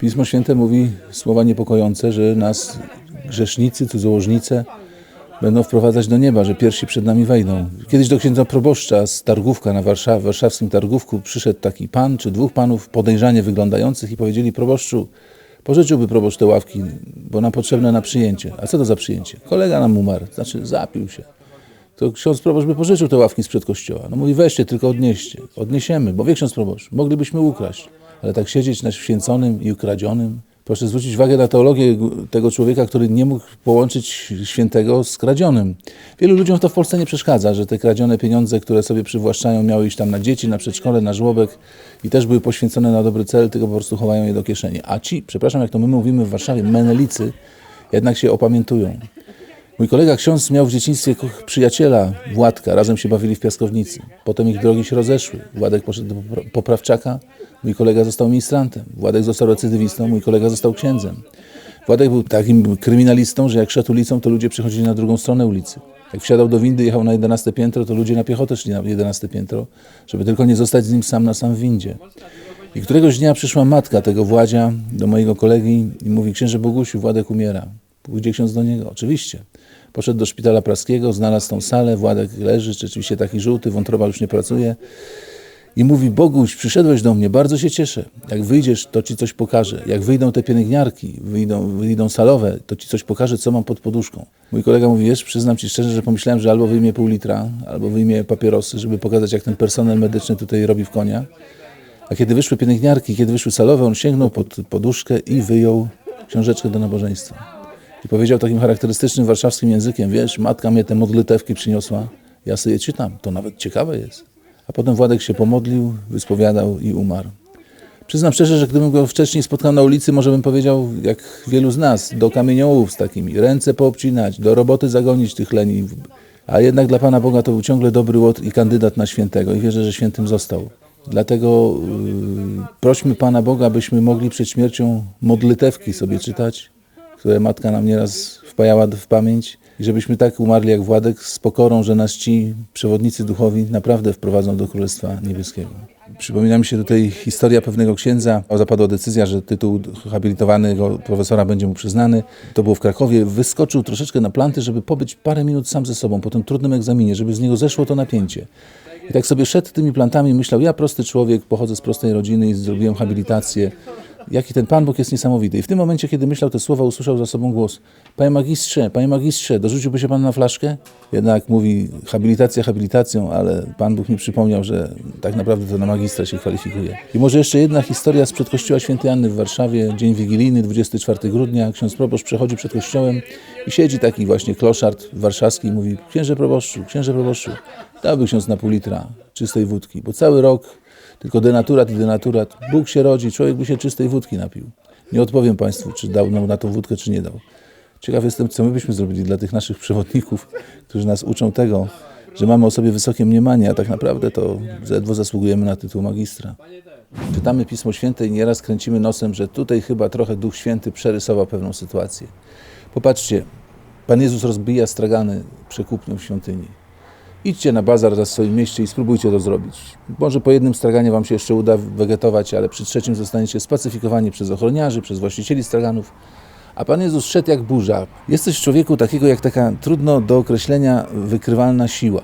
Pismo Święte mówi słowa niepokojące, że nas grzesznicy, cudzołożnice będą wprowadzać do nieba, że pierwsi przed nami wejdą. Kiedyś do księdza proboszcza z Targówka na Warszaw, warszawskim Targówku przyszedł taki pan czy dwóch panów podejrzanie wyglądających i powiedzieli proboszczu, pożyczyłby proboszcz te ławki, bo nam potrzebne na przyjęcie. A co to za przyjęcie? Kolega nam umarł, znaczy zapił się. To ksiądz proboszcz by pożyczył te ławki sprzed kościoła. No mówi, weźcie, tylko odnieście. Odniesiemy, bo wie ksiądz proboszcz, moglibyśmy ukraść. Ale tak siedzieć na święconym i ukradzionym. Proszę zwrócić uwagę na teologię tego człowieka, który nie mógł połączyć świętego z kradzionym. Wielu ludziom to w Polsce nie przeszkadza, że te kradzione pieniądze, które sobie przywłaszczają, miały iść tam na dzieci, na przedszkole, na żłobek i też były poświęcone na dobry cel, tylko po prostu chowają je do kieszeni. A ci, przepraszam, jak to my mówimy w Warszawie, menelicy, jednak się opamiętują. Mój kolega ksiądz miał w dzieciństwie przyjaciela, Władka, razem się bawili w piaskownicy. Potem ich drogi się rozeszły. Władek poszedł do popra- poprawczaka, mój kolega został ministrantem. Władek został recydywistą, mój kolega został księdzem. Władek był takim kryminalistą, że jak szedł ulicą, to ludzie przechodzili na drugą stronę ulicy. Jak wsiadał do windy, jechał na 11 piętro, to ludzie na piechotę szli na 11 piętro, żeby tylko nie zostać z nim sam na sam w windzie. I któregoś dnia przyszła matka tego Władzia do mojego kolegi i mówi, księże Bogusiu, Władek umiera. Pójdzie ksiądz do niego? Oczywiście. Poszedł do szpitala praskiego, znalazł tą salę, Władek leży, rzeczywiście taki żółty, wątroba już nie pracuje. I mówi, Boguś, przyszedłeś do mnie, bardzo się cieszę. Jak wyjdziesz, to ci coś pokażę. Jak wyjdą te pielęgniarki, wyjdą, wyjdą salowe, to ci coś pokażę, co mam pod poduszką. Mój kolega mówi, wiesz, przyznam ci szczerze, że pomyślałem, że albo wyjmie pół litra, albo wyjmie papierosy, żeby pokazać, jak ten personel medyczny tutaj robi w konia. A kiedy wyszły pielęgniarki, kiedy wyszły salowe, on sięgnął pod poduszkę i wyjął książeczkę do nabożeństwa. I powiedział takim charakterystycznym warszawskim językiem, wiesz, matka mnie te modlitewki przyniosła, ja sobie czytam, to nawet ciekawe jest. A potem Władek się pomodlił, wyspowiadał i umarł. Przyznam szczerze, że gdybym go wcześniej spotkał na ulicy, może bym powiedział, jak wielu z nas, do kamieniołów z takimi, ręce poobcinać, do roboty zagonić tych leniw. A jednak dla Pana Boga to był ciągle dobry łot i kandydat na świętego i wierzę, że świętym został. Dlatego yy, prośmy Pana Boga, abyśmy mogli przed śmiercią modlitewki sobie czytać, które matka nam nieraz wpajała w pamięć i żebyśmy tak umarli jak Władek z pokorą, że nas ci przewodnicy duchowi naprawdę wprowadzą do Królestwa Niebieskiego. Przypomina mi się tutaj historia pewnego księdza. Zapadła decyzja, że tytuł habilitowanego profesora będzie mu przyznany. To było w Krakowie. Wyskoczył troszeczkę na planty, żeby pobyć parę minut sam ze sobą po tym trudnym egzaminie, żeby z niego zeszło to napięcie. I tak sobie szedł tymi plantami myślał, ja prosty człowiek, pochodzę z prostej rodziny i zrobiłem habilitację. Jaki ten Pan Bóg jest niesamowity. I w tym momencie, kiedy myślał te słowa, usłyszał za sobą głos. Panie magistrze, panie magistrze, dorzuciłby się Pan na flaszkę? Jednak mówi, habilitacja habilitacją, ale Pan Bóg mi przypomniał, że tak naprawdę to na magistra się kwalifikuje. I może jeszcze jedna historia sprzed kościoła świętej Anny w Warszawie, dzień wigilijny, 24 grudnia. Ksiądz proboszcz przechodzi przed kościołem i siedzi taki właśnie kloszard warszawski i mówi, księże proboszczu, księże proboszczu, dałby ksiądz na pół litra czystej wódki, bo cały rok tylko denaturat i denaturat. Bóg się rodzi, człowiek by się czystej wódki napił. Nie odpowiem Państwu, czy dał nam na tą wódkę, czy nie dał. Ciekaw jestem, co my byśmy zrobili dla tych naszych przewodników, którzy nas uczą tego, że mamy o sobie wysokie mniemanie, a tak naprawdę to ledwo zasługujemy na tytuł magistra. Czytamy Pismo Święte i nieraz kręcimy nosem, że tutaj chyba trochę Duch Święty przerysował pewną sytuację. Popatrzcie, Pan Jezus rozbija stragany przekupnią w świątyni. Idźcie na bazar za swoim mieście i spróbujcie to zrobić. Może po jednym straganie wam się jeszcze uda wegetować, ale przy trzecim zostaniecie spacyfikowani przez ochroniarzy, przez właścicieli straganów. A Pan Jezus szedł jak burza. Jest coś w człowieku takiego jak taka trudno do określenia wykrywalna siła.